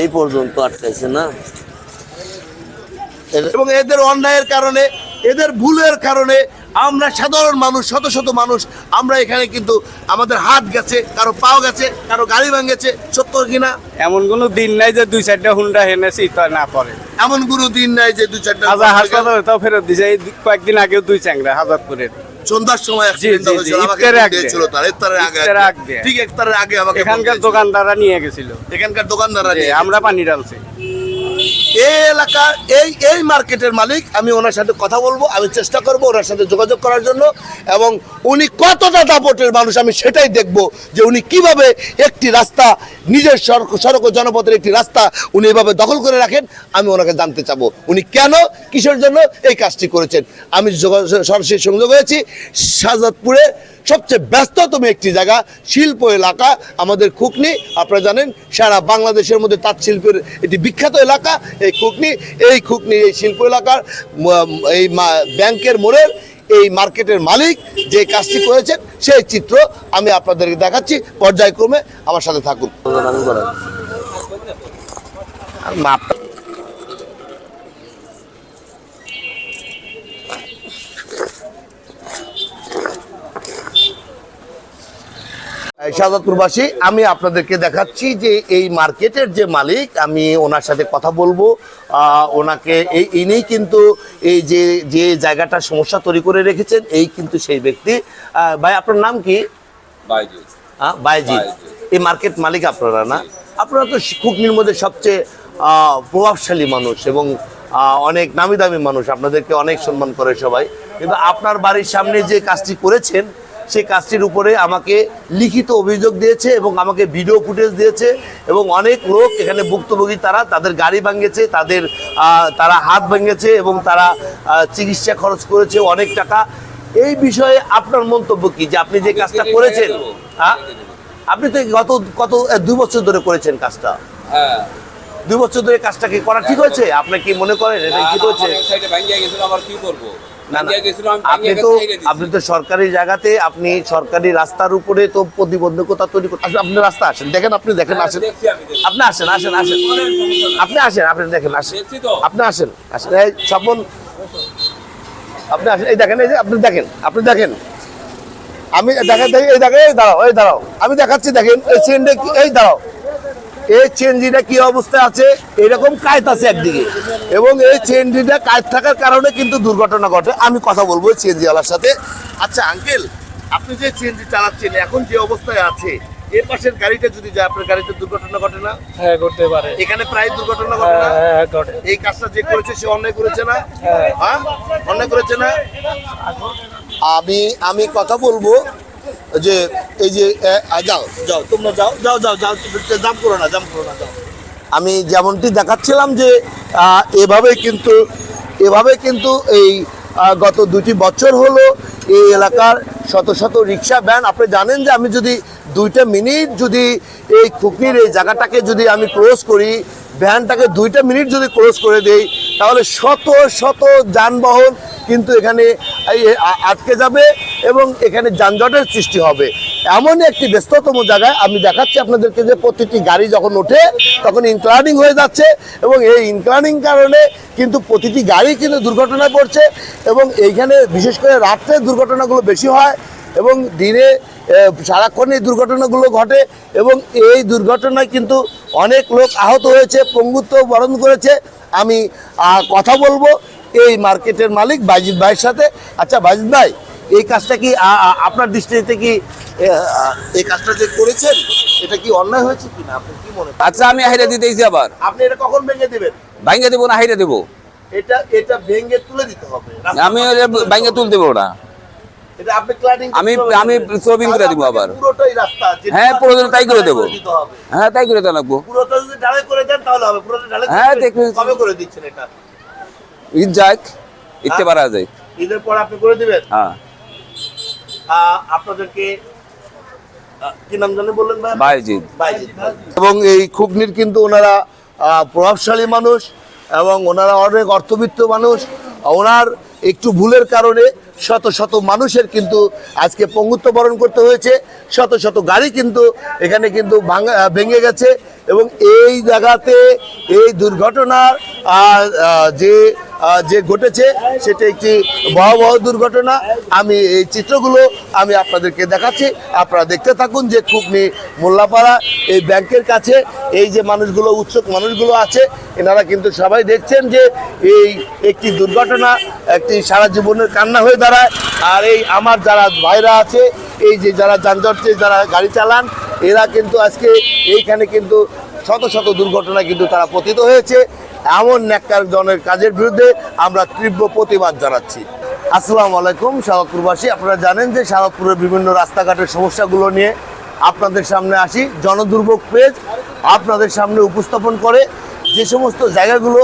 এই পর্যন্ত আটকাইছে না। এবং এদের অন্যায়ের কারণে এদের ভুলের কারণে আমরা সাধারণ মানুষ শত শত মানুষ আমরা এখানে কিন্তু আমাদের হাত গেছে কারও পাও গেছে কারও গাড়ি ভাঙেছে সত্য কিনা? এমন কোনো দিন নাই যে দুই চারটা হুন্ডা হেনেছি তা না পরে। এমন কোনো দিন নাই যে দু চারটা হাজার হাসপাতালে তাও ফেরত দিছে কয়েকদিন আগেও দুই চ্যাংরা হাজার করে সন্ধ্যার সময়। ঠিক ইফতারের আগে আমাকে এখানকার। দোকানদাররা নিয়ে গেছিল। এখানকার দোকানদাররা আমরা পানি ঢালছি। এই এলাকার, এই এই মার্কেটের মালিক, আমি ওনার সাথে কথা বলব, আমি চেষ্টা করব ওনার সাথে যোগাযোগ করার জন্য, এবং উনি কতটা দাপটের মানুষ, আমি সেটাই দেখব যে উনি কীভাবে একটি রাস্তা, নিজের সড়ক সড়ক জনপথের একটি রাস্তা উনি এভাবে দখল করে রাখেন, আমি ওনাকে জানতে চাবো। উনি কেন, কিসের জন্য এই কাজটি করেছেন? আমি সরাসরি সংযোগ হয়েছি, শাহজাদপুরে সবচেয়ে ব্যস্ততম একটি জায়গা, শিল্প এলাকা, আমাদের খুকনি, আপনারা জানেন, সারা বাংলাদেশের মধ্যে তাঁত শিল্পের একটি বিখ্যাত এলাকা এই খুকনি এই খুকনি এই শিল্প এলাকার এই ব্যাংকের মোড়ের এই মার্কেটের মালিক যে কাজটি করেছেন, সেই চিত্র আমি আপনাদেরকে দেখাচ্ছি। পর্যায়ক্রমে আমার সাথে থাকুন। শাহজাদপুরবাসী আমি আপনাদেরকে দেখাচ্ছি যে এই মার্কেটের যে মালিক আমি ওনার সাথে কথা বলব। ওনাকে এই ইনি কিন্তু এই যে যে জায়গাটা সমস্যা তৈরি করে রেখেছেন এই কিন্তু সেই ব্যক্তি। ভাই আপনার নাম কি? হ্যাঁ বাইজি। এই মার্কেট মালিক আপনারা না? আপনারা তো খুকনির মধ্যে সবচেয়ে প্রভাবশালী মানুষ এবং অনেক নামি দামি মানুষ। আপনাদেরকে অনেক সম্মান করে সবাই। কিন্তু আপনার বাড়ির সামনে যে কাজটি করেছেন সেই কাজটির উপরে আমাকে লিখিত অভিযোগ দিয়েছে এবং আমাকে ভিডিও ফুটেজ দিয়েছে এবং অনেক লোক এখানে ভুক্তভোগী তারা তাদের গাড়ি ভাঙিয়েছে তাদের তারা হাত ভেঙেছে এবং তারা চিকিৎসা খরচ করেছে অনেক টাকা। এই বিষয়ে আপনার মন্তব্য কি? যে আপনি যে কাজটা করেছেন হ্যাঁ? আপনি তো গত কত দুই বছর ধরে করেছেন কাজটা। হ্যাঁ। দুই বছর ধরে কাজটা কি করা ঠিক হয়েছে? আপনি কি মনে করেন? এটা ঠিক হয়েছে? আমার কি করব? আপনি তো। আপনি তো সরকারি জায়গাতে আপনি সরকারি রাস্তার উপরে তো প্রতিবন্ধকতা তৈরি করতে আসলে আপনি রাস্তা আসেন দেখেন আপনি দেখেন হ্যাঁ, আসেন। আপনি আসেন আসেন আসেন। আপনি আসেন আপনি দেখেন আসেন। আপনি আসেন আসেন। এই স্বপন আপনি আসেন এই দেখেন এই যে আপনি দেখেন আপনি দেখেন। আমি দেখেন এই দেখেন এই দাঁড়াও এই দাঁড়াও। আমি দেখাচ্ছি দেখেন এই কি এই দাঁড়াও। এই চেনজিটা কি অবস্থায় আছে? এরকম কায়ত আছে একদিকে। এবং এই চেনজিটা কায়ত থাকার কারণে কিন্তু দুর্ঘটনা ঘটে। আমি কথা বলব চেনজিওয়ালার সাথে। আচ্ছা আঙ্কেল আপনি যে চেনজি চালাচ্ছেন এখন যে অবস্থায় আছে এর পাশের গাড়িটা যদি যায় আপনার গাড়িতে দুর্ঘটনা ঘটে না? হ্যাঁ করতে পারে। এখানে প্রায় দুর্ঘটনা ঘটে না? হ্যাঁ ঘটে। এই কাজটা যে করেছে সে অন্যায় করেছে না? হ্যাঁ। অন্যায় করেছে না? আমি আমি কথা বলব। যে, এই যে যাও যাও, তোমরা যাও যাও যাও যাও জাম করো না জাম করো না, যাও। আমি যেমনটি দেখাচ্ছিলাম যে এভাবে কিন্তু এভাবে কিন্তু এই গত দুটি বছর হলো এই এলাকার শত শত রিক্সা ভ্যান। আপনি জানেন যে, আমি যদি দুইটা মিনিট যদি এই খুকির এই জায়গাটাকে যদি আমি ক্লোজ করি, ভ্যানটাকে দুইটা মিনিট যদি ক্লোজ করে দেই, তাহলে শত শত যানবাহন কিন্তু এখানে আটকে যাবে। এবং এখানে যানজটের সৃষ্টি হবে। এমনই একটি ব্যস্ততম জায়গায় আমি দেখাচ্ছি আপনাদেরকে যে প্রতিটি গাড়ি যখন ওঠে, তখন ইনক্লার্নিং হয়ে যাচ্ছে এবং এই ইনক্লার্নিং কারণে কিন্তু প্রতিটি গাড়ি কিন্তু দুর্ঘটনায় পড়ছে এবং এইখানে বিশেষ করে রাত্রে দুর্ঘটনাগুলো বেশি হয় এবং দিনে সারাক্ষণ এই দুর্ঘটনাগুলো ঘটে এবং এই দুর্ঘটনায় কিন্তু অনেক লোক আহত হয়েছে পঙ্গুত্ব বরণ করেছে। আমি কথা বলব এই মার্কেটের মালিক বাইজিৎ ভাইয়ের সাথে। আচ্ছা বাইজিৎ ভাই এই কাজটা কি আপনার দৃষ্টিতে কি এই কাজটা যে করেছেন এটা কি অন্যায় হয়েছে কিনা? আপনি কি মনে আচ্ছা আমি হাইরে দিতেইছি আবার। আপনি এটা কখন ভেঙে দিবেন? ভাঙ্গে দেবো না হাইরে দেবো। এটা এটা ভেঙে তুলে দিতে হবে। আমি ভাঙ্গে তুল দেবো আমি- আমি করে আবার। যেটা হ্যাঁ, প্রয়োজন তাই করে দেবো। হ্যাঁ তাই করে লাগবো। হ্যাঁ, দেখবেন। কবে করে দিচ্ছেন এটা? ঈদ যাক হ্যাঁ? পারা যায় ঈদের পর আপনি করে দিবেন? হ্যাঁ। আপনাদেরকে কি নাম জানে বললেন ভাই? বাইজিৎ। এবং এই খুবনির কিন্তু ওনারা প্রভাবশালী মানুষ এবং ওনারা অনেক অর্থবিত্ত মানুষ। ওনার একটু ভুলের কারণে শত শত মানুষের কিন্তু আজকে পঙ্গুত্ব বরণ করতে হয়েছে। শত শত গাড়ি কিন্তু এখানে কিন্তু ভাঙা ভেঙে গেছে। এবং এই জায়গাতে এই দুর্ঘটনার যে যে ঘটেছে, সেটা একটি ভয়াবহ দুর্ঘটনা। আমি এই চিত্রগুলো আমি আপনাদেরকে দেখাচ্ছি। আপনারা দেখতে থাকুন যে খুবনি মোল্লাপাড়া, এই ব্যাংকের কাছে এই যে মানুষগুলো, উৎসুক মানুষগুলো আছে, এনারা কিন্তু সবাই দেখছেন যে এই একটি দুর্ঘটনা, একটি সারা জীবনের কান্না হয়ে দাঁড়ায়। আর এই আমার যারা ভাইরা আছে, এই যে যারা যানজটে যারা গাড়ি চালান, এরা কিন্তু আজকে এইখানে কিন্তু শত শত দুর্ঘটনা কিন্তু তারা পতিত হয়েছে। এমন ন্যাক্কার জনের কাজের বিরুদ্ধে আমরা তীব্র প্রতিবাদ জানাচ্ছি। আসসালামু আলাইকুম শারদপুরবাসী আপনারা জানেন যে শারদপুরের বিভিন্ন রাস্তাঘাটের সমস্যাগুলো নিয়ে আপনাদের সামনে আসি। জনদুর্ভোগ পেজ আপনাদের সামনে উপস্থাপন করে যে সমস্ত জায়গাগুলো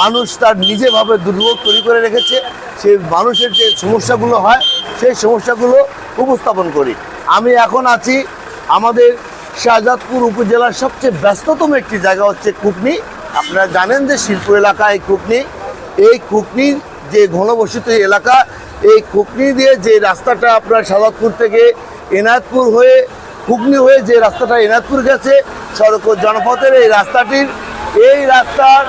মানুষ তার নিজেভাবে দুর্ভোগ তৈরি করে রেখেছে, সেই মানুষের যে সমস্যাগুলো হয়, সেই সমস্যাগুলো উপস্থাপন করি। আমি এখন আছি আমাদের শাহজাদপুর উপজেলার সবচেয়ে ব্যস্ততম একটি জায়গা হচ্ছে কুকনি আপনারা জানেন যে শিল্প এলাকা এই কুকনি এই কুকনি যে ঘনবসতিত এলাকা, এই কুকনি দিয়ে যে রাস্তাটা আপনার শাহজাদপুর থেকে এনায়তপুর হয়ে কুকনি হয়ে যে রাস্তাটা এনায়তপুর গেছে, সড়ক জনপথের এই রাস্তাটির, এই রাস্তার,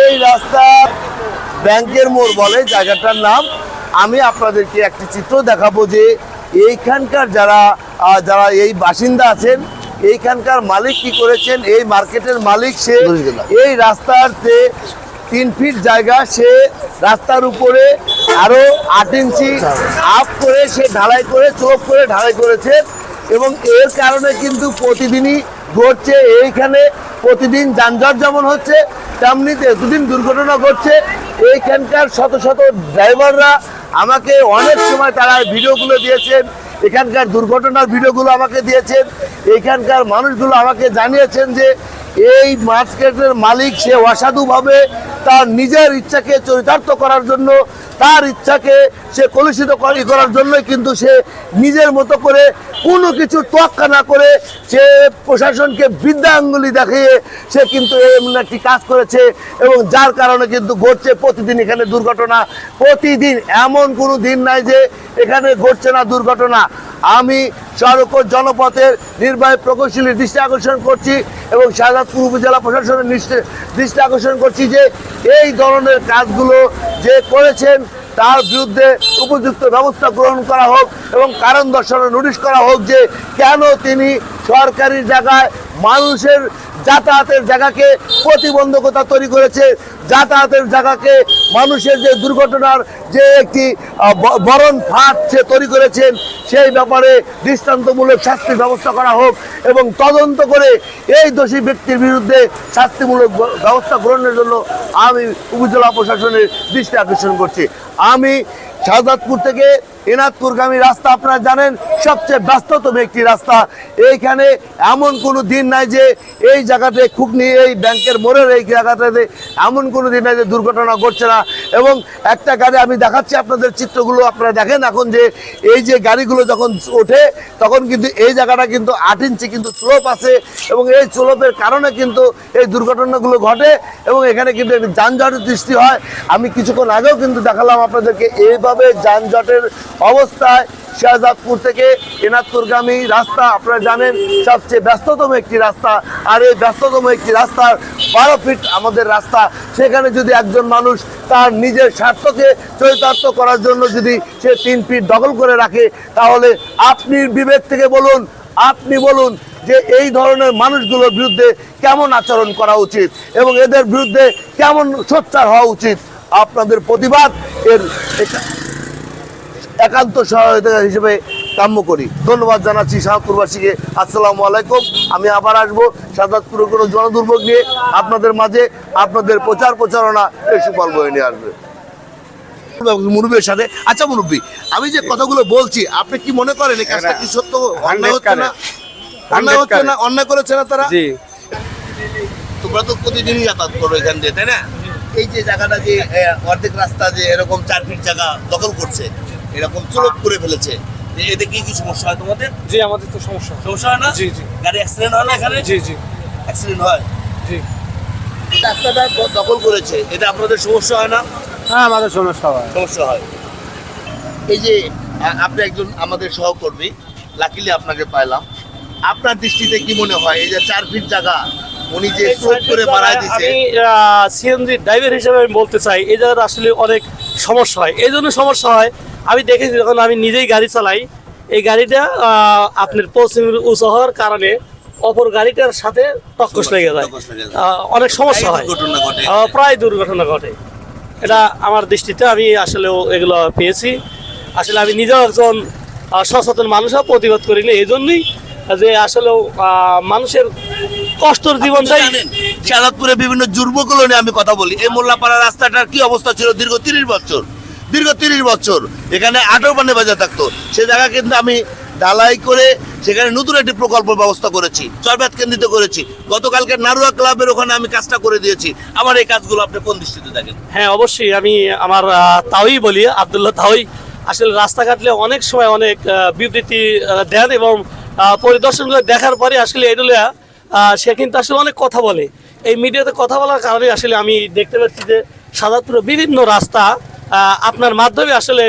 এই রাস্তা ব্যাংকের মোড় বলে জায়গাটার নাম। আমি আপনাদেরকে একটি চিত্র দেখাবো যে এইখানকার যারা যারা এই বাসিন্দা আছেন এইখানকার মালিক কি করেছেন? এই মার্কেটের মালিক সে এই রাস্তার যে তিন ফিট জায়গা, সে রাস্তার উপরে আরও আট ইঞ্চি আপ করে সে ঢালাই করে চোখ করে ঢালাই করেছে এবং এর কারণে কিন্তু প্রতিদিনই ঘটছে। এইখানে প্রতিদিন যানজট যেমন হচ্ছে তেমনি দুদিন দুর্ঘটনা ঘটছে। এইখানকার শত শত ড্রাইভাররা আমাকে অনেক সময় তারা ভিডিওগুলো দিয়েছেন। এখানকার দুর্ঘটনার ভিডিওগুলো আমাকে দিয়েছেন এখানকার মানুষগুলো আমাকে জানিয়েছেন যে এই মার্কেটের মালিক সে অসাধুভাবে তার নিজের ইচ্ছাকে চরিতার্থ করার জন্য, তার ইচ্ছাকে সে কলুষিত করার জন্যই কিন্তু সে নিজের মতো করে কোনো কিছু তোয়াক্কা না করে সে প্রশাসনকে বিদ্যা দেখিয়ে সে কিন্তু এমন একটি কাজ করেছে এবং যার কারণে কিন্তু ঘটছে প্রতিদিন এখানে দুর্ঘটনা। প্রতিদিন এমন কোনো দিন নাই যে এখানে ঘটছে না দুর্ঘটনা। আমি সড়ক জনপথের নির্বাহী প্রকৌশলীর দৃষ্টি আকর্ষণ করছি এবং শাহজাদপুর উপজেলা প্রশাসনের দৃষ্টি আকর্ষণ করছি যে এই ধরনের কাজগুলো যে করেছেন তার বিরুদ্ধে উপযুক্ত ব্যবস্থা গ্রহণ করা হোক এবং কারণ দর্শানোর নোটিশ করা হোক যে কেন তিনি সরকারি জায়গায় মানুষের যাতায়াতের জায়গাকে প্রতিবন্ধকতা তৈরি করেছে। যাতায়াতের জায়গাকে মানুষের যে দুর্ঘটনার যে একটি বরণ ফাঁদ সে তৈরি করেছেন, সেই ব্যাপারে দৃষ্টান্তমূলক শাস্তির ব্যবস্থা করা হোক এবং তদন্ত করে এই দোষী ব্যক্তির বিরুদ্ধে শাস্তিমূলক ব্যবস্থা গ্রহণের জন্য আমি উপজেলা প্রশাসনের দৃষ্টি আকর্ষণ করছি। আমি শাহজাদপুর থেকে এনাদপুরগামী রাস্তা, আপনারা জানেন সবচেয়ে ব্যস্ততম একটি রাস্তা। এইখানে এমন কোনো দিন নাই যে এই জায়গাতে খুকনি, এই ব্যাংকের মোড়ের এই জায়গাটাতে এমন কোনো দিন নাই যে দুর্ঘটনা ঘটছে না। এবং একটা গাড়ি আমি দেখাচ্ছি আপনাদের চিত্রগুলো, আপনারা দেখেন এখন যে এই যে গাড়িগুলো যখন ওঠে, তখন কিন্তু এই জায়গাটা কিন্তু আট ইঞ্চি কিন্তু স্লোপ আছে এবং এই স্লোপের কারণে কিন্তু এই দুর্ঘটনাগুলো ঘটে এবং এখানে কিন্তু যানজটের সৃষ্টি হয়। আমি কিছুক্ষণ আগেও কিন্তু দেখালাম আপনাদেরকে এইভাবে যানজটের অবস্থায় শাহজাদপুর থেকে এনাদপুরগামী রাস্তা, আপনারা জানেন, সবচেয়ে ব্যস্ততম একটি রাস্তা। আর এই ব্যস্ততম একটি রাস্তার বারো ফিট আমাদের রাস্তা। সেখানে যদি একজন মানুষ তার নিজের স্বার্থকে চরিতার্থ করার জন্য যদি সে তিন ফিট দখল করে রাখে, তাহলে আপনি বিবেক থেকে বলুন, আপনি বলুন যে এই ধরনের মানুষগুলোর বিরুদ্ধে কেমন আচরণ করা উচিত এবং এদের বিরুদ্ধে কেমন সোচ্চার হওয়া উচিত। আপনাদের প্রতিবাদ এর একান্ত সহায়তা হিসেবে কাম্য করি। ধন্যবাদ জানাচ্ছি শাহপুরবাসীকে। আসসালামু আলাইকুম। আমি আবার আসব শাহজাদপুরের কোনো জনদুর্ভোগ নিয়ে। আপনাদের মাঝে আপনাদের প্রচার প্রচারণা এই সুফল বয়ে নিয়ে আসবে। মুরব্বীর সাথে আচ্ছা মুরব্বী আমি যে কথাগুলো বলছি আপনি কি মনে করেন এই কাজটা কি সত্য অন্যায় হচ্ছে না? অন্যায় হচ্ছে না? অন্যায় করেছে না তারা? তোমরা তো প্রতিদিনই যাতায়াত করো এখান দিয়ে তাই না? এই যে জায়গাটা যে অর্ধেক রাস্তা যে এরকম চার ফিট জায়গা দখল করছে এরকম চলক করে ফেলেছে। এতে কি কি সমস্যা হয় তোমাদের? জি আমাদের তো সমস্যা সমস্যা হয় না? জি, জি। গাড়ি অ্যাক্সিডেন্ট হয় না এখানে? জি জি। অ্যাক্সিডেন্ট হয়? জি। রাস্তাটা দখল করেছে। এটা আপনাদের সমস্যা হয় না? হ্যাঁ আমাদের সমস্যা হয়। সমস্যা হয়। এই যে আপনি একজন আমাদের সহকর্মী। লাকিলি আপনাকে পাইলাম। আপনার দৃষ্টিতে কি মনে হয়? এই যে চার ফিট জায়গা উনি যে স্রোত করে বাড়ায় দিছে। আমি সিএনজি ড্রাইভার হিসেবে আমি বলতে চাই এই জায়গাটা আসলে অনেক সমস্যা হয়। এই জন্য সমস্যা হয় আমি দেখেছি যখন আমি নিজেই গাড়ি চালাই এই গাড়িটা আপনার পশ্চিম উঁচু হওয়ার কারণে অপর গাড়িটার সাথে টক্কস লেগে যায়। অনেক সমস্যা হয়। প্রায় দুর্ঘটনা ঘটে। এটা আমার দৃষ্টিতে আমি আসলেও এগুলো পেয়েছি। আসলে আমি নিজেও একজন সচেতন মানুষও প্রতিবাদ করি না। এই জন্যই যে আসলেও মানুষের কষ্টর জীবনটাই শাহাদপুরে বিভিন্ন যুর্বগুলো নিয়ে আমি কথা বলি। এই মোল্লাপাড়া রাস্তাটার কি অবস্থা ছিল দীর্ঘ তিরিশ বছর? দীর্ঘ তিরিশ বছর। এখানে আটো পানে বাজার থাকতো। সে জায়গা কিন্তু আমি ঢালাই করে সেখানে নতুন একটি প্রকল্প ব্যবস্থা করেছি চরবাত কেন্দ্রিত করেছি। গতকালকে নারুয়া ক্লাবের ওখানে আমি কাজটা করে দিয়েছি। আমার এই কাজগুলো আপনি কোন দৃষ্টিতে দেখেন? হ্যাঁ অবশ্যই। আমি আমার তাওই বলি আবদুল্লাহ তাওই। আসলে রাস্তা কাটলে অনেক সময় অনেক বিবৃতি দেন এবং আহ, পরিদর্শন করে দেখার পরে আসলে এডুলিয়া সে কিন্তু আসলে অনেক কথা বলে। এই মিডিয়াতে কথা বলার কারণে আসলে আমি দেখতে পাচ্ছি যে সাধারণত বিভিন্ন রাস্তা আপনার মাধ্যমে আসলে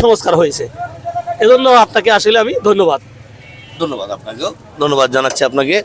সংস্কার হয়েছে। এজন্য আপনাকে আসলে আমি ধন্যবাদ। ধন্যবাদ আপনাকেও। ধন্যবাদ জানাচ্ছি আপনাকে।